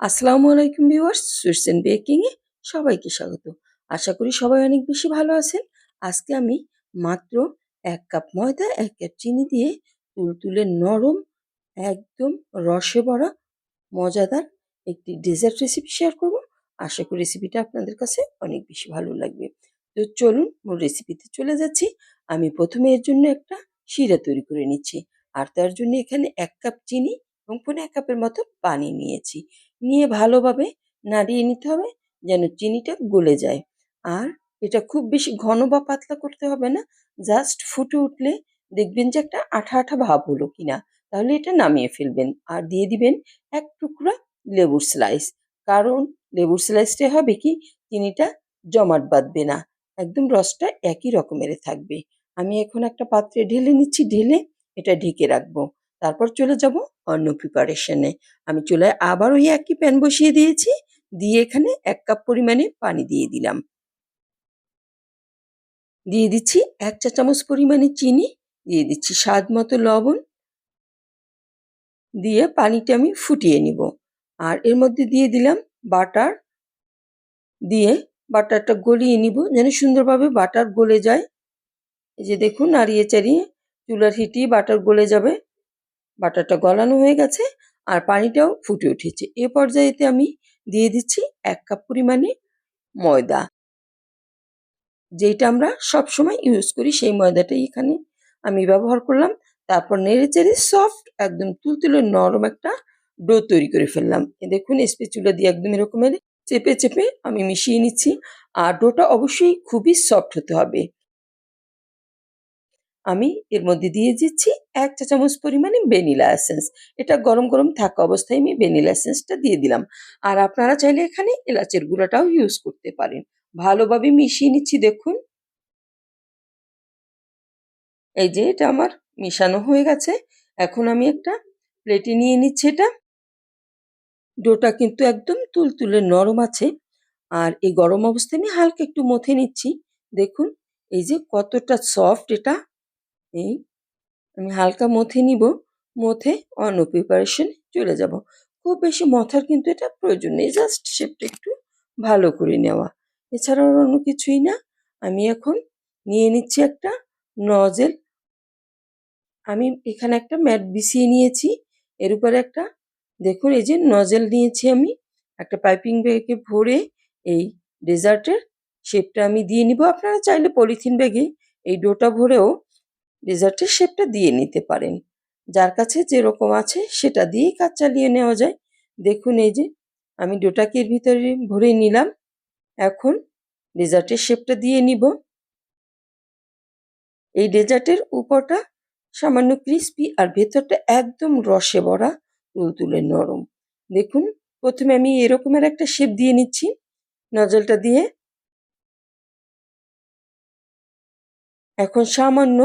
আসসালামু আলাইকুম viewers, sweets and baking এ সবাইকে স্বাগত। আশা করি সবাই অনেক বেশি ভালো আছেন। আজকে আমি মাত্র এক কাপ ময়দা, এক কাপ চিনি দিয়ে তুলতুলে নরম, একদম রসে ভরা, মজাদার একটি ডেজার্ট রেসিপি শেয়ার করব। আশা করি রেসিপিটা আপনাদের কাছে অনেক বেশি ভালো লাগবে। তো চলুন মূল রেসিপিতে চলে যাচ্ছি। আমি প্রথমে এর জন্য একটা শিরা তৈরি করে নিচ্ছি। আর তার জন্য এখানে এক কাপ চিনি এবং পনেরো এক কাপের মতো পানি নিয়েছি। নিয়ে ভালোভাবে নাড়িয়ে নিতে হবে যেন চিনিটা গলে যায়। আর এটা খুব বেশি ঘন বা পাতলা করতে হবে না জাস্ট ফুটে উঠলে দেখবেন যে একটা আঠা আঠা ভাব হলো কিনা। তাহলে এটা নামিয়ে ফেলবেন আর দিয়ে দিবেন এক টুকরা লেবুর স্লাইস কারণ লেবুর স্লাইসটা হবে কি, চিনিটা জমাট বাঁধবে না, একদম রসটা একই রকমের থাকবে। আমি এখন একটা পাত্রে ঢেলে নিচ্ছি, ঢেলে এটা ঢেকে রাখব। তারপর চলে যাব অন্য প্রিপারেশনে আমি চুলায় আবার ওই একই প্যান বসিয়ে দিয়েছি, দিয়ে এখানে এক কাপ পরিমাণে পানি দিয়ে দিলাম। দিয়ে দিচ্ছি এক চা চামচ পরিমাণে চিনি, দিয়ে দিচ্ছি স্বাদ মতো লবণ। দিয়ে পানিটা আমি ফুটিয়ে নিব। আর এর মধ্যে দিয়ে দিলাম বাটার। দিয়ে বাটারটা গলিয়ে নিব, যেন সুন্দরভাবে বাটার গলে যায়। এই যে দেখুন নাড়িয়ে চাড়িয়ে চুলার হিটিয়ে বাটার গলে যাবে। বাটারটা গলানো হয়ে গেছে আর পানিটাও ফুটে উঠেছে। এ পর্যায়েতে আমি দিয়ে দিচ্ছি এক কাপ পরিমাণে ময়দা। যেটা আমরা সব সময় ইউজ করি, সেই ময়দাটাই এখানে আমি ব্যবহার করলাম। তারপর নেড়ে চেড়ে সফট একদম তুলতুলে নরম একটা ডো তৈরি করে ফেললাম। দেখুন স্পেচুলা দিয়ে একদম এরকমের চেপে চেপে আমি মিশিয়ে নিচ্ছি। আর ডোটা অবশ্যই খুবই সফট হতে হবে। আমি এর মধ্যে দিয়ে দিচ্ছি এক চা চামচ পরিমাণে ভ্যানিলা এসেন্স। এটা গরম গরম থাকা অবস্থায় আমি ভ্যানিলা এসেন্সটা দিয়ে দিলাম। আর আপনারা চাইলে এখানে এলাচের গুঁড়াটাও ইউজ করতে পারেন। ভালোভাবে মিশিয়ে নিচ্ছি দেখুন। এই যে এটা আমার মিশানো হয়ে গেছে। এখন আমি একটা প্লেটে নিয়ে নিচ্ছি এটা। ডোটা কিন্তু একদম তুলতুলে নরম আছে। আর এই গরম অবস্থায় আমি হালকা একটু মথে নিচ্ছি। দেখুন, এই যে কতটা সফট এটা। এই আমি হালকা মথে নিব, মথে অন্য প্রিপারেশন চলে যাব। খুব বেশি মথার কিন্তু এটা প্রয়োজন নেই জাস্ট শেপটা একটু ভালো করে নেওয়া। এছাড়াও অন্য কিছুই না। আমি এখন নিয়ে নিচ্ছি একটা নজেল আমি এখানে একটা ম্যাট বিছিয়ে নিয়েছি। এর উপরে একটা, দেখুন এই যে নজেল নিয়েছি আমি। একটা পাইপিং ব্যাগে ভরে এই ডেজার্টের শেপটা আমি দিয়ে নিব। আপনারা চাইলে পলিথিন ব্যাগে এই ডোটা ভরেও ডেজার্টের শেপটা দিয়ে নিতে পারেন। যার কাছে যেরকম আছে সেটা দিয়েই কাজ চালিয়ে নেওয়া যায়। দেখুন এই যে, আমি ডোটাকে এর ভিতরে ভরে নিলাম। এখন ডেজার্টের শেপটা দিয়ে নিব। এই ডেজার্টের উপরটা সামান্য ক্রিস্পি আর ভেতরটা একদম রসে ভরা তুলতুলে নরম। দেখুন, প্রথমে আমি এরকমের একটা শেপ দিয়ে নিচ্ছি। নজলটা দিয়ে। এখন সামান্য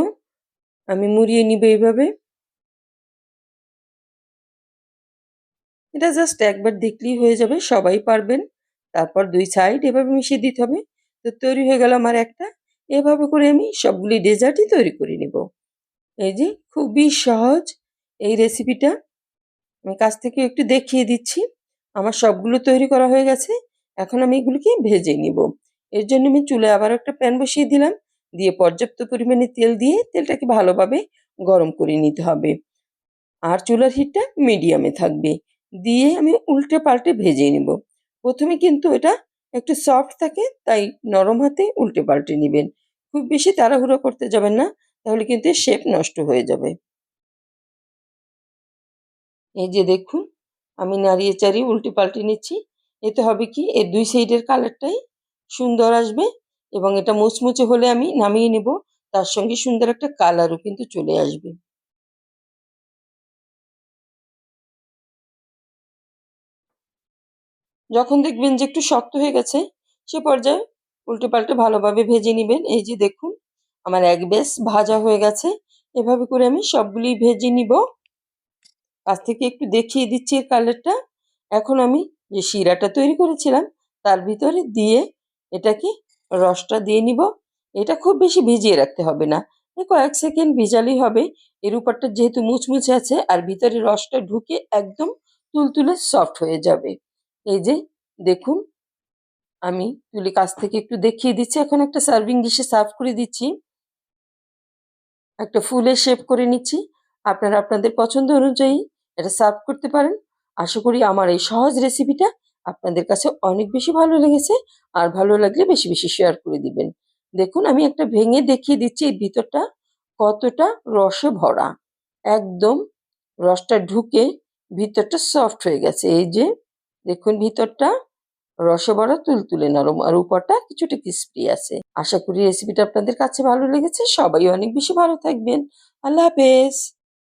আমি মুড়িয়ে নিব এইভাবে। এটা জাস্ট একবার দেখলেই হয়ে যাবে, সবাই পারবেন। তারপর দুই সাইড এভাবে মিশিয়ে দিতে হবে। তো তৈরি হয়ে গেল আমার একটা। এভাবে করে আমি সবগুলি ডেজার্টই তৈরি করে নেব। এই যে, খুবই সহজ এই রেসিপিটা আমি কাছ থেকে একটু দেখিয়ে দিচ্ছি। আমার সবগুলো তৈরি করা হয়ে গেছে। এখন আমি এগুলিকে ভেজে নিব। এর জন্য আমি চুলে আবার একটা প্যান বসিয়ে দিলাম। দিয়ে পর্যাপ্ত পরিমাণে তেল দিয়ে তেলটাকে ভালোভাবে গরম করে নিতে হবে। আর চুলার হিটটা মিডিয়ামে থাকবে। দিয়ে আমি উল্টে পাল্টে ভেজে নিব। প্রথমে কিন্তু এটা একটু সফট থাকে, তাই নরম হাতে উল্টে পাল্টে নেবেন। খুব বেশি তাড়াহুড়ো করতে যাবেন না, তাহলে কিন্তু শেপ নষ্ট হয়ে যাবে। এই যে দেখুন, আমি নাড়িয়ে চাড়িয়ে উল্টে পাল্টে নিচ্ছি। এতে হবে কি এর দুই সাইডের কালারটাই সুন্দর আসবে। এবং এটা মুচমুচে হলে আমি নামিয়ে নেব। তার সঙ্গে সুন্দর একটা কালারও কিন্তু চলে আসবে। যখন দেখবেন যে একটু শক্ত হয়ে গেছে, সে পর্যায়ে উল্টে পাল্টে ভালোভাবে ভেজে নেবেন। এই যে দেখুন, আমার এক বেশ ভাজা হয়ে গেছে। এভাবে করে আমি সবগুলি ভেজে নিব। কাছ থেকে একটু দেখিয়ে দিচ্ছি এর কালারটা। এখন আমি যে শিরাটা তৈরি করেছিলাম, তার ভিতরে দিয়ে এটাকে রসটা দিয়ে নিব। এটা খুব বেশি ভিজিয়ে রাখতে হবে না। কয়েক সেকেন্ড ভিজালেই হবে। এর উপরটা যেহেতু মুচমুচে আছে আর ভিতরে রসটা ঢুকে একদম তুলতুলে সফট হয়ে যাবে। এই যে দেখুন, আমি তুলি কাছ থেকে একটু দেখিয়ে দিচ্ছি। এখন একটা সার্ভিং ডিশে সার্ভ করে দিচ্ছি। একটা ফুলের শেপ করে নিচ্ছি। আপনারা আপনাদের পছন্দ অনুযায়ী এটা সার্ভ করতে পারেন। আশা করি আমার এই সহজ রেসিপিটা আপনাদের কাছে অনেক বেশি ভালো লেগেছে আর ভালো লাগলে বেশি বেশি শেয়ার করে দিবেন। দেখুন, আমি একটা ভেঙে দেখিয়ে দিচ্ছি, এই ভিতরটা কতটা রসে ভরা। একদম রসটা ঢুকে ভিতরটা সফট হয়ে গেছে। এই যে, দেখুন ভিতরটা রসে ভরা, তুলতুলে নরম আর উপরটা কিছুটা ক্রিস্পি আছে। আশা করি রেসিপিটা আপনাদের কাছে ভালো লেগেছে। সবাই অনেক বেশি ভালো থাকবেন। আল্লাহ হাফেজ।